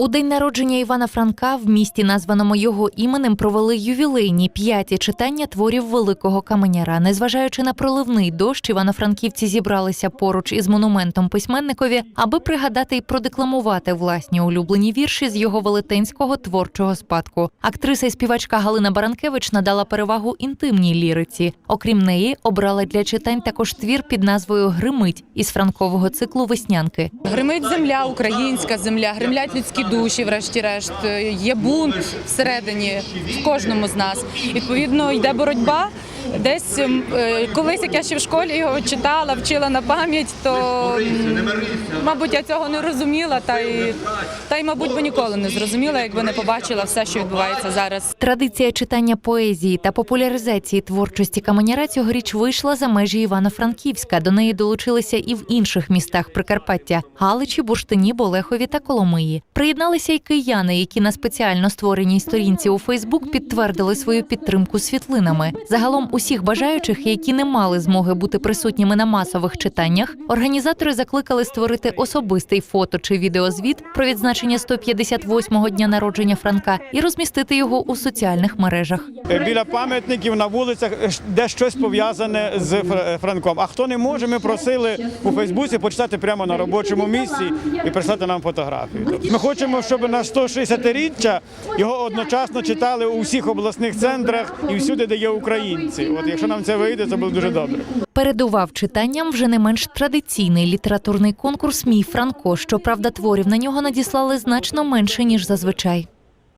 У день народження Івана Франка в місті, названому його іменем, провели ювілейні п'яті читання творів великого каменяра. Незважаючи на проливний дощ, івано-франківці зібралися поруч із монументом письменникові, аби пригадати і продекламувати власні улюблені вірші з його велетенського творчого спадку. Актриса і співачка Галина Баранкевич надала перевагу інтимній ліриці. Окрім неї, обрала для читань також твір під назвою Гримить із франкового циклу Веснянки. Гримить земля, українська земля, гримлять людські душі, врешті-решт. Є бунт всередині в кожному з нас. Відповідно, йде боротьба. Десь е, колись, як я ще в школі його читала, вчила на пам'ять, то мабуть я цього не розуміла, та й та й, мабуть, би ніколи не зрозуміла, якби не побачила все, що відбувається зараз. Традиція читання поезії та популяризації творчості каменяра цьогоріч вийшла за межі Івано-Франківська. До неї долучилися і в інших містах Прикарпаття Галичі, Бурштині, Болехові та Коломиї. Приєдналися й кияни, які на спеціально створеній сторінці у Фейсбук підтвердили свою підтримку світлинами. Загалом усіх бажаючих, які не мали змоги бути присутніми на масових читаннях, організатори закликали створити особистий фото чи відеозвіт про відзначення 158-го дня народження Франка і розмістити його у соціальних мережах. біля пам'ятників на вулицях, е, де щось пов'язане з Фр- Франком. А хто не може, ми просили у Фейсбуці почитати прямо на робочому місці і прислати нам фотографію. Ми хочемо, щоб на 160-річчя його одночасно читали у всіх обласних центрах і всюди, де є українці. От якщо нам це вийде, це буде дуже добре. Передував читанням вже не менш традиційний літературний конкурс Мій Франко. Щоправда, творів на нього надіслали значно менше ніж зазвичай.